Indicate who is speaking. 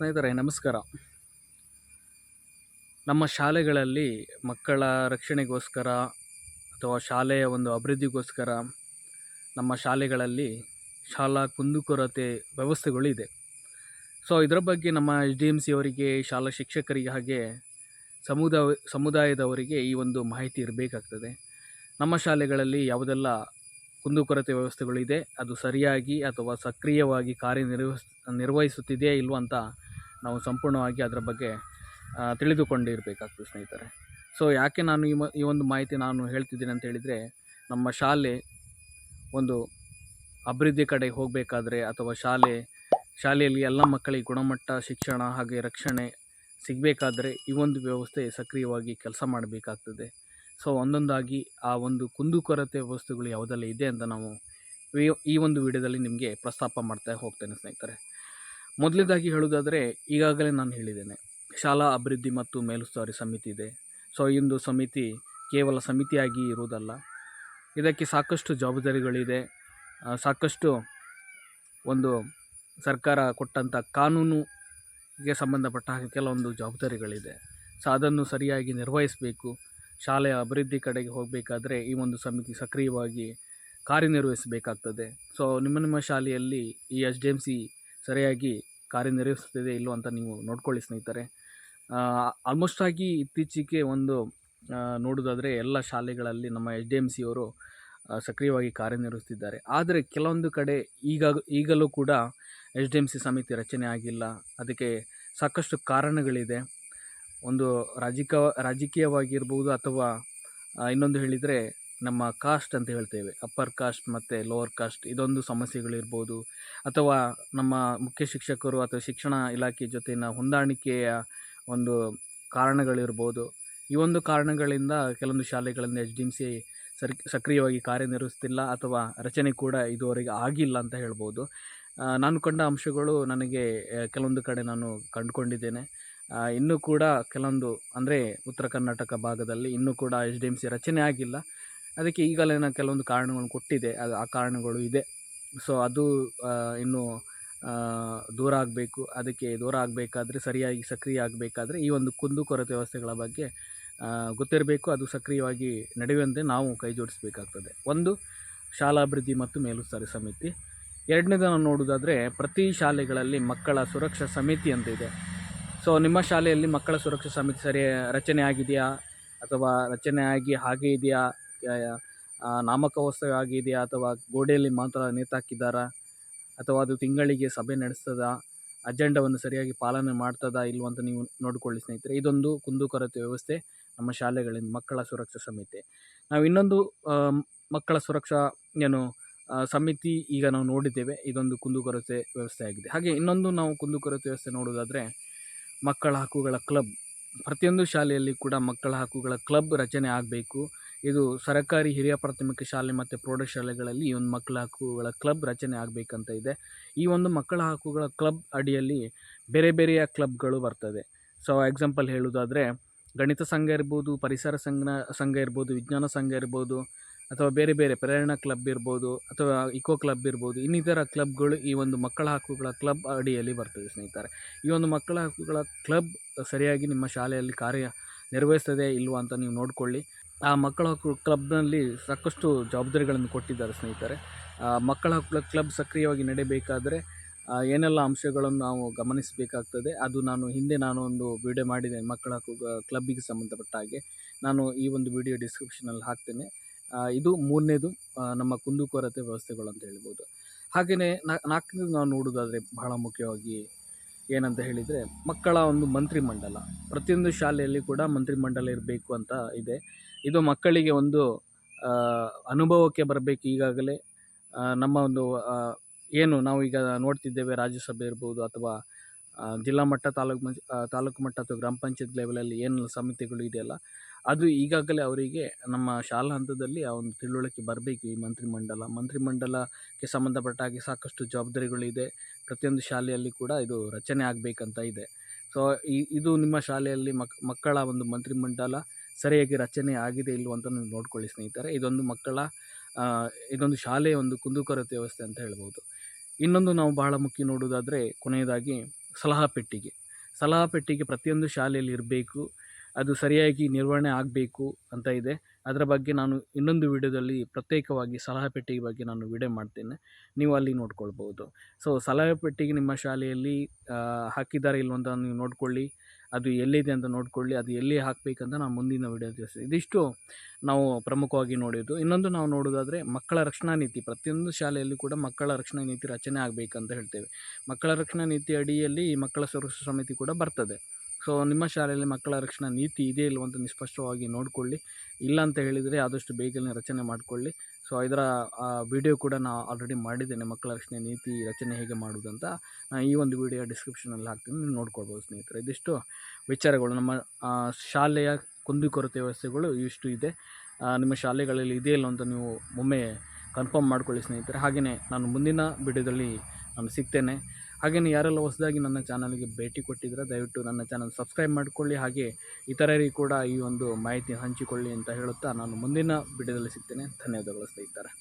Speaker 1: ಸ್ನೇಹಿತರೆ, ನಮಸ್ಕಾರ. ನಮ್ಮ ಶಾಲೆಗಳಲ್ಲಿ ಮಕ್ಕಳ ರಕ್ಷಣೆಗೋಸ್ಕರ ಅಥವಾ ಶಾಲೆಯ ಒಂದು ಅಭಿವೃದ್ಧಿಗೋಸ್ಕರ ನಮ್ಮ ಶಾಲೆಗಳಲ್ಲಿ ಶಾಲಾ ಕುಂದುಕೊರತೆ ವ್ಯವಸ್ಥೆಗಳಿದೆ. ಸೊ, ಇದರ ಬಗ್ಗೆ ನಮ್ಮ ಎಚ್ ಡಿ ಎಂ ಸಿ ಅವರಿಗೆ, ಶಾಲಾ ಶಿಕ್ಷಕರಿಗೆ ಹಾಗೆ ಸಮುದಾಯ ಸಮುದಾಯದವರಿಗೆ ಈ ಒಂದು ಮಾಹಿತಿ ಇರಬೇಕಾಗ್ತದೆ. ನಮ್ಮ ಶಾಲೆಗಳಲ್ಲಿ ಯಾವುದೆಲ್ಲ ಕುಂದುಕೊರತೆ ವ್ಯವಸ್ಥೆಗಳಿದೆ, ಅದು ಸರಿಯಾಗಿ ಅಥವಾ ಸಕ್ರಿಯವಾಗಿ ಕಾರ್ಯನಿರ್ವಹಿಸ್, ನಿರ್ವಹಿಸುತ್ತಿದೆಯೇ ಇಲ್ವಂತ ನಾವು ಸಂಪೂರ್ಣವಾಗಿ ಅದರ ಬಗ್ಗೆ ತಿಳಿದುಕೊಂಡಿರಬೇಕಾಗ್ತದೆ ಸ್ನೇಹಿತರೆ. ಸೊ ಯಾಕೆ ನಾನು ಈ ಮ, ಈ ಒಂದು ಮಾಹಿತಿ ನಾನು ಹೇಳ್ತಿದ್ದೀನಿ ಅಂತ ಹೇಳಿದರೆ, ನಮ್ಮ ಶಾಲೆ ಒಂದು ಅಭಿವೃದ್ಧಿ ಕಡೆ ಹೋಗಬೇಕಾದ್ರೆ ಅಥವಾ ಶಾಲೆ, ಶಾಲೆಯಲ್ಲಿ ಎಲ್ಲ ಮಕ್ಕಳಿಗೆ ಗುಣಮಟ್ಟ, ಶಿಕ್ಷಣ ಹಾಗೆ ರಕ್ಷಣೆ ಸಿಗಬೇಕಾದ್ರೆ ಈ ಒಂದು ವ್ಯವಸ್ಥೆ ಸಕ್ರಿಯವಾಗಿ ಕೆಲಸ ಮಾಡಬೇಕಾಗ್ತದೆ. ಸೊ ಒಂದೊಂದಾಗಿ ಆ ಒಂದು ಕುಂದುಕೊರತೆ ವಸ್ತುಗಳು ಯಾವುದೆಲ್ಲ ಇದೆ ಅಂತ ನಾವು ಈ ಒಂದು ವಿಡಿಯೋದಲ್ಲಿ ನಿಮಗೆ ಪ್ರಸ್ತಾಪ ಮಾಡ್ತಾ ಹೋಗ್ತೇನೆ ಸ್ನೇಹಿತರೆ. ಮೊದಲನೇದಾಗಿ ಹೇಳುವುದಾದರೆ, ಈಗಾಗಲೇ ನಾನು ಹೇಳಿದ್ದೇನೆ, ಶಾಲಾ ಅಭಿವೃದ್ಧಿ ಮತ್ತು ಮೇಲುಸ್ತುವಾರಿ ಸಮಿತಿ ಇದೆ. ಸೊ ಈ ಸಮಿತಿ ಕೇವಲ ಸಮಿತಿಯಾಗಿ ಇರುವುದಲ್ಲ. ಇದಕ್ಕೆ ಸಾಕಷ್ಟು ಜವಾಬ್ದಾರಿಗಳಿದೆ. ಸಾಕಷ್ಟು ಒಂದು ಸರ್ಕಾರ ಕೊಟ್ಟಂಥ ಕಾನೂನುಗೆ ಸಂಬಂಧಪಟ್ಟ ಕೆಲವೊಂದು ಜವಾಬ್ದಾರಿಗಳಿದೆ. ಸೊ ಅದನ್ನು ಸರಿಯಾಗಿ ನಿರ್ವಹಿಸಬೇಕು. ಶಾಲೆಯ ಅಭಿವೃದ್ಧಿ ಕಡೆಗೆ ಹೋಗಬೇಕಾದ್ರೆ ಈ ಒಂದು ಸಮಿತಿ ಸಕ್ರಿಯವಾಗಿ ಕಾರ್ಯನಿರ್ವಹಿಸಬೇಕಾಗ್ತದೆ. ಸೊ ನಿಮ್ಮ ನಿಮ್ಮ ಶಾಲೆಯಲ್ಲಿ ಈ ಎಸ್ ಡಿ ಎಂ ಸಿ ಸರಿಯಾಗಿ ಕಾರ್ಯನಿರ್ವಹಿಸುತ್ತಿದೆ ಇಲ್ಲೋ ಅಂತ ನೀವು ನೋಡ್ಕೊಳ್ಳಿ ಸ್ನೇಹಿತರೆ. ಆಲ್ಮೋಸ್ಟ್ ಆಗಿ ಇತ್ತೀಚೆಗೆ ಒಂದು ನೋಡೋದಾದರೆ ಎಲ್ಲ ಶಾಲೆಗಳಲ್ಲಿ ನಮ್ಮ ಎಚ್ ಡಿ ಎಂ ಸಿ ಅವರು ಸಕ್ರಿಯವಾಗಿ ಕಾರ್ಯನಿರ್ವಹಿಸ್ತಿದ್ದಾರೆ ಆದರೆ ಕೆಲವೊಂದು ಕಡೆ ಈಗ, ಈಗಲೂ ಕೂಡ ಎಚ್ ಡಿ ಎಂ ಸಿ ಸಮಿತಿ ರಚನೆ ಆಗಿಲ್ಲ. ಅದಕ್ಕೆ ಸಾಕಷ್ಟು ಕಾರಣಗಳಿದೆ. ಒಂದು ರಾಜಕೀಯ ರಾಜಕೀಯವಾಗಿರ್ಬೋದು ಅಥವಾ ಇನ್ನೊಂದು ಹೇಳಿದರೆ ನಮ್ಮ ಕಾಸ್ಟ್ ಅಂತ ಹೇಳ್ತೇವೆ. ಅಪ್ಪರ್ ಕಾಸ್ಟ್ ಮತ್ತು ಲೋವರ್ ಕಾಸ್ಟ್ ಇದೊಂದು ಸಮಸ್ಯೆಗಳಿರ್ಬೋದು. ಅಥವಾ ನಮ್ಮ ಮುಖ್ಯ ಶಿಕ್ಷಕರು ಅಥವಾ ಶಿಕ್ಷಣ ಇಲಾಖೆ ಜೊತೆನ ಹೊಂದಾಣಿಕೆಯ ಒಂದು ಕಾರಣಗಳಿರ್ಬೋದು. ಈ ಒಂದು ಕಾರಣಗಳಿಂದ ಕೆಲವೊಂದು ಶಾಲೆಗಳನ್ನು H D M C sir, ಸಕ್ರಿಯವಾಗಿ ಕಾರ್ಯನಿರ್ವಹಿಸ್ತಿಲ್ಲ ಅಥವಾ ರಚನೆ ಕೂಡ ಇದುವರೆಗೆ ಆಗಿಲ್ಲ ಅಂತ ಹೇಳ್ಬೋದು. ನಾನು ಕಂಡ ಅಂಶಗಳು ನನಗೆ ಕೆಲವೊಂದು ಕಡೆ ನಾನು ಕಂಡುಕೊಂಡಿದ್ದೇನೆ. ಇನ್ನೂ ಕೂಡ ಕೆಲವೊಂದು, ಅಂದರೆ ಉತ್ತರ ಕರ್ನಾಟಕ ಭಾಗದಲ್ಲಿ ಇನ್ನೂ ಕೂಡ ಎಚ್ ಡಿ ಎಂ ಸಿ ರಚನೆ ಆಗಿಲ್ಲ. ಅದಕ್ಕೆ ಈಗಲೇ ನಾನು ಕೆಲವೊಂದು ಕಾರಣಗಳನ್ನು ಕೊಟ್ಟಿದೆ. ಅದು ಆ ಕಾರಣಗಳು ಇದೆ. ಸೊ ಅದು ಇನ್ನು ದೂರ ಆಗಬೇಕು. ಅದಕ್ಕೆ ದೂರ ಆಗಬೇಕಾದ್ರೆ, ಸರಿಯಾಗಿ ಸಕ್ರಿಯ ಆಗಬೇಕಾದ್ರೆ ಈ ಒಂದು ಕುಂದುಕೊರತೆ ವ್ಯವಸ್ಥೆಗಳ ಬಗ್ಗೆ ಗೊತ್ತಿರಬೇಕು. ಅದು ಸಕ್ರಿಯವಾಗಿ ನಡೆಯುವಂತೆ ನಾವು ಕೈ ಜೋಡಿಸಬೇಕಾಗ್ತದೆ. ಒಂದು, ಶಾಲಾಭಿವೃದ್ಧಿ ಮತ್ತು ಮೇಲುಸ್ತುವಾರಿ ಸಮಿತಿ. ಎರಡನೇದನ್ನು ನೋಡೋದಾದರೆ ಪ್ರತಿ ಶಾಲೆಗಳಲ್ಲಿ ಮಕ್ಕಳ ಸುರಕ್ಷಾ ಸಮಿತಿ ಅಂತ ಇದೆ. ಸೊ ನಿಮ್ಮ ಶಾಲೆಯಲ್ಲಿ ಮಕ್ಕಳ ಸುರಕ್ಷಾ ಸಮಿತಿ ಸರಿ ರಚನೆ ಆಗಿದೆಯಾ? ಅಥವಾ ರಚನೆ ಆಗಿ ಹಾಗೆ ಇದೆಯಾ? ಯಾ- ಆ, ನಾಮಕೋತ್ಸವ ಆಗಿದೆಯಾ ಅಥವಾ ಗೋಡೆಯಲ್ಲಿ ಮಾತ್ರ ನೇತಾಕಿದ್ದಾರಾ ಅಥವಾ ಅದು ತಿಂಗಳಿಗೆ ಸಭೆ ನಡೆಸ್ತದಾ? ಅಜೆಂಡವನ್ನು ಸರಿಯಾಗಿ ಪಾಲನೆ ಮಾಡ್ತದಾ ಇಲ್ವ ಅಂತ ನೀವು ನೋಡಿಕೊಳ್ಳಿ ಸ್ನೇಹಿತರೆ. ಇದೊಂದು ಕುಂದುಕೊರತೆ ವ್ಯವಸ್ಥೆ ನಮ್ಮ ಶಾಲೆಗಳಿಂದ ಮಕ್ಕಳ ಸುರಕ್ಷಾ ಸಮಿತಿ. ನಾವು ಇನ್ನೊಂದು ಮಕ್ಕಳ ಸುರಕ್ಷಾ ಏನು ಸಮಿತಿ ಈಗ ನಾವು ನೋಡಿದ್ದೇವೆ. ಇದೊಂದು ಕುಂದುಕೊರತೆ ವ್ಯವಸ್ಥೆ ಆಗಿದೆ. ಹಾಗೆ ಇನ್ನೊಂದು ನಾವು ಕುಂದುಕೊರತೆ ವ್ಯವಸ್ಥೆ ನೋಡೋದಾದರೆ ಮಕ್ಕಳ ಹಕ್ಕುಗಳ ಕ್ಲಬ್. ಪ್ರತಿಯೊಂದು ಶಾಲೆಯಲ್ಲಿ ಕೂಡ ಮಕ್ಕಳ ಹಕ್ಕುಗಳ ಕ್ಲಬ್ ರಚನೆ ಆಗಬೇಕು. ಇದು ಸರ್ಕಾರಿ ಹಿರಿಯ ಪ್ರಾಥಮಿಕ ಶಾಲೆ ಮತ್ತು ಪ್ರೌಢಶಾಲೆಗಳಲ್ಲಿ ಈ ಒಂದು ಮಕ್ಕಳ ಹಕ್ಕುಗಳ ಕ್ಲಬ್ ರಚನೆ ಆಗಬೇಕಂತ ಇದೆ. ಈ ಒಂದು ಮಕ್ಕಳ ಹಕ್ಕುಗಳ ಕ್ಲಬ್ ಅಡಿಯಲ್ಲಿ ಬೇರೆ ಬೇರೆಯ ಕ್ಲಬ್ಗಳು ಬರ್ತದೆ. ಸೊ ಎಕ್ಸಾಂಪಲ್ ಹೇಳೋದಾದರೆ ಗಣಿತ ಸಂಘ ಇರ್ಬೋದು, ಪರಿಸರ ಸಂಘ ಸಂಘ ಇರ್ಬೋದು, ವಿಜ್ಞಾನ ಸಂಘ ಇರ್ಬೋದು, ಅಥವಾ ಬೇರೆ ಬೇರೆ ಪ್ರೇರಣಾ ಕ್ಲಬ್ ಇರ್ಬೋದು, ಅಥವಾ ಇಕೋ ಕ್ಲಬ್ ಇರ್ಬೋದು, ಇನ್ನಿತರ ಕ್ಲಬ್ಗಳು ಈ ಒಂದು ಮಕ್ಕಳ ಹಕ್ಕುಗಳ ಕ್ಲಬ್ ಅಡಿಯಲ್ಲಿ ಬರ್ತದೆ ಸ್ನೇಹಿತರೆ. ಈ ಒಂದು ಮಕ್ಕಳ ಹಕ್ಕುಗಳ ಕ್ಲಬ್ ಸರಿಯಾಗಿ ನಿಮ್ಮ ಶಾಲೆಯಲ್ಲಿ ಕಾರ್ಯ ನಿರ್ವಹಿಸ್ತದೆ ಇಲ್ವಾ ಅಂತ ನೀವು ನೋಡಿಕೊಳ್ಳಿ. ಆ ಮಕ್ಕಳ ಹಕ್ಕು ಕ್ಲಬ್ನಲ್ಲಿ ಸಾಕಷ್ಟು ಜವಾಬ್ದಾರಿಗಳನ್ನು ಕೊಟ್ಟಿದ್ದಾರೆ ಸ್ನೇಹಿತರೆ. ಮಕ್ಕಳ ಹಕ್ಕುಗಳ ಕ್ಲಬ್ ಸಕ್ರಿಯವಾಗಿ ನಡೆಯಬೇಕಾದರೆ ಏನೆಲ್ಲ ಅಂಶಗಳನ್ನು ನಾವು ಗಮನಿಸಬೇಕಾಗ್ತದೆ, ಅದು ನಾನು ಹಿಂದೆ ನಾನು ಒಂದು ವಿಡಿಯೋ ಮಾಡಿದ್ದೇನೆ ಮಕ್ಕಳ ಹಕ್ಕು ಕ್ಲಬ್ಬಿಗೆ ಸಂಬಂಧಪಟ್ಟ ಹಾಗೆ. ನಾನು ಈ ಒಂದು ವಿಡಿಯೋ ಡಿಸ್ಕ್ರಿಪ್ಷನಲ್ಲಿ ಹಾಕ್ತೇನೆ. ಇದು ಮೂರನೇದು ನಮ್ಮ ಕುಂದುಕೊರತೆ ವ್ಯವಸ್ಥೆಗಳು ಅಂತ ಹೇಳ್ಬೋದು. ಹಾಗೆಯೇ ನಾಲ್ಕನೇದು ನಾವು ನೋಡೋದಾದರೆ ಬಹಳ ಮುಖ್ಯವಾಗಿ ಏನಂತ ಹೇಳಿದರೆ ಮಕ್ಕಳ ಒಂದು ಮಂತ್ರಿಮಂಡಲ. ಪ್ರತಿಯೊಂದು ಶಾಲೆಯಲ್ಲಿ ಕೂಡ ಮಂತ್ರಿಮಂಡಲ ಇರಬೇಕು ಅಂತ ಇದೆ. ಇದು ಮಕ್ಕಳಿಗೆ ಒಂದು ಅನುಭವಕ್ಕೆ ಬರಬೇಕು ಈಗಾಗಲೇ. ನಮ್ಮ ಒಂದು ಏನು ನಾವು ಈಗ ನೋಡ್ತಿದ್ದೇವೆ ರಾಜ್ಯಸಭೆ ಇರ್ಬೋದು ಅಥವಾ ಜಿಲ್ಲಾ ಮಟ್ಟ, ತಾಲೂಕು ತಾಲೂಕು ಮಟ್ಟ ಅಥವಾ ಗ್ರಾಮ ಪಂಚಾಯತ್ ಲೆವೆಲಲ್ಲಿ ಏನು ಸಮಿತಿಗಳು ಇದೆಯಲ್ಲ, ಅದು ಈಗಾಗಲೇ ಅವರಿಗೆ ನಮ್ಮ ಶಾಲಾ ಹಂತದಲ್ಲಿ ಆ ಒಂದು ತಿಳುವಳಿಕೆ ಬರಬೇಕು ಈ ಮಂತ್ರಿಮಂಡಲ. ಮಂತ್ರಿಮಂಡಲಕ್ಕೆ ಸಂಬಂಧಪಟ್ಟ ಹಾಗೆ ಸಾಕಷ್ಟು ಜವಾಬ್ದಾರಿಗಳಿದೆ. ಪ್ರತಿಯೊಂದು ಶಾಲೆಯಲ್ಲಿ ಕೂಡ ಇದು ರಚನೆ ಆಗಬೇಕಂತ ಇದೆ. ಸೊ ಇದು ನಿಮ್ಮ ಶಾಲೆಯಲ್ಲಿ ಮಕ್, ಮಕ್ಕಳ ಒಂದು ಮಂತ್ರಿಮಂಡಲ ಸರಿಯಾಗಿ ರಚನೆ ಆಗಿದೆ ಇಲ್ವೋ ಅಂತ ನೀವು ನೋಡ್ಕೊಳ್ಳಿ ಸ್ನೇಹಿತರೆ. ಇದೊಂದು ಮಕ್ಕಳ ಇದೊಂದು ಶಾಲೆಯ ಒಂದು ಕುಂದುಕೊರತೆ ವ್ಯವಸ್ಥೆ ಅಂತ ಹೇಳ್ಬೋದು. ಇನ್ನೊಂದು ನಾವು ಬಹಳ ಮುಖ್ಯ ನೋಡೋದಾದರೆ ಕೊನೆಯದಾಗಿ ಸಲಹಾ ಪೆಟ್ಟಿಗೆ. ಸಲಹಾ ಪೆಟ್ಟಿಗೆ ಪ್ರತಿಯೊಂದು ಶಾಲೆಯಲ್ಲಿ ಇರಬೇಕು. ಅದು ಸರಿಯಾಗಿ ನಿರ್ವಹಣೆ ಆಗಬೇಕು ಅಂತ ಇದೆ. ಅದರ ಬಗ್ಗೆ ನಾನು ಇನ್ನೊಂದು ವಿಡಿಯೋದಲ್ಲಿ ಪ್ರತ್ಯೇಕವಾಗಿ ಸಲಹಾ ಪೆಟ್ಟಿಗೆ ಬಗ್ಗೆ ನಾನು ವಿಡಿಯೋ ಮಾಡ್ತೇನೆ. ನೀವು ಅಲ್ಲಿ ನೋಡ್ಕೊಳ್ಬೋದು. ಸೊ ಸಲಹಾ ಪೆಟ್ಟಿಗೆ ನಿಮ್ಮ ಶಾಲೆಯಲ್ಲಿ ಹಾಕಿದ್ದಾರೆ ಇಲ್ವಂತ ನೀವು ನೋಡ್ಕೊಳ್ಳಿ. ಅದು ಎಲ್ಲಿದೆ ಅಂತ ನೋಡ್ಕೊಳ್ಳಿ, ಅದು ಎಲ್ಲಿ ಹಾಕಬೇಕಂತ ನಾನು ಮುಂದಿನ ವಿಡಿಯೋ ತಿಳಿಸ್ತೀನಿ ಇದಿಷ್ಟು ನಾವು ಪ್ರಮುಖವಾಗಿ ನೋಡಿದ್ದು. ಇನ್ನೊಂದು ನಾವು ನೋಡೋದಾದರೆ ಮಕ್ಕಳ ರಕ್ಷಣಾ ನೀತಿ. ಪ್ರತಿಯೊಂದು ಶಾಲೆಯಲ್ಲಿ ಕೂಡ ಮಕ್ಕಳ ರಕ್ಷಣಾ ನೀತಿ ರಚನೆ ಆಗಬೇಕಂತ ಹೇಳ್ತೇವೆ. ಮಕ್ಕಳ ರಕ್ಷಣಾ ನೀತಿ ಅಡಿಯಲ್ಲಿ ಈ ಮಕ್ಕಳ ಸುರಕ್ಷಾ ಸಮಿತಿ ಕೂಡ ಬರ್ತದೆ. ಸೊ, ನಿಮ್ಮ ಶಾಲೆಯಲ್ಲಿ ಮಕ್ಕಳ ರಕ್ಷಣಾ ನೀತಿ ಇದೆ ಇಲ್ಲವಂತ ನಿಸ್ಪಷ್ಟವಾಗಿ ನೋಡಿಕೊಳ್ಳಿ. ಇಲ್ಲ ಅಂತ ಹೇಳಿದರೆ ಆದಷ್ಟು ಬೇಗನೆ ರಚನೆ ಮಾಡಿಕೊಳ್ಳಿ. ಸೊ ಇದರ ವಿಡಿಯೋ ಕೂಡ ನಾನು ಆಲ್ರೆಡಿ ಮಾಡಿದ್ದೇನೆ ಮಕ್ಕಳ ರಕ್ಷಣೆ ನೀತಿ ರಚನೆ ಹೇಗೆ ಮಾಡುವುದಂತ ನಾನು ಈ ಒಂದು ವಿಡಿಯೋ ಡಿಸ್ಕ್ರಿಪ್ಷನಲ್ಲಿ ಹಾಕ್ತೀನಿ. ನೀವು ನೋಡ್ಕೊಳ್ಬೋದು ಸ್ನೇಹಿತರೆ. ಇದಿಷ್ಟು ವಿಚಾರಗಳು. ನಮ್ಮ ಶಾಲೆಯ ಕುಂದುಕೊರತೆ ವ್ಯವಸ್ಥೆಗಳು ಇಷ್ಟು ಇದೆ. ನಿಮ್ಮ ಶಾಲೆಗಳಲ್ಲಿ ಇದೇ ಇಲ್ಲ ಅಂತ ನೀವು ಒಮ್ಮೆ ಕನ್ಫರ್ಮ್ ಮಾಡ್ಕೊಳ್ಳಿ ಸ್ನೇಹಿತರೆ. ಹಾಗೆಯೇ ನಾನು ಮುಂದಿನ ವಿಡಿಯೋದಲ್ಲಿ ನಾನು ಸಿಗ್ತೇನೆ. ಹಾಗೆಯೇ ಯಾರೆಲ್ಲ ಹೊಸದಾಗಿ ನನ್ನ ಚಾನಲ್ಗೆ ಭೇಟಿ ಕೊಟ್ಟಿದ್ರೆ ದಯವಿಟ್ಟು ನನ್ನ ಚಾನಲ್ ಸಬ್ಸ್ಕ್ರೈಬ್ ಮಾಡಿಕೊಳ್ಳಿ. ಹಾಗೆ ಇತರರಿಗೆ ಕೂಡ ಈ ಒಂದು ಮಾಹಿತಿ ಹಂಚಿಕೊಳ್ಳಿ ಅಂತ ಹೇಳುತ್ತಾ ನಾನು ಮುಂದಿನ ವಿಡಿಯೋದಲ್ಲಿ ಸಿಗ್ತೇನೆ. ಧನ್ಯವಾದಗಳು ಸ್ನೇಹಿತರೆ.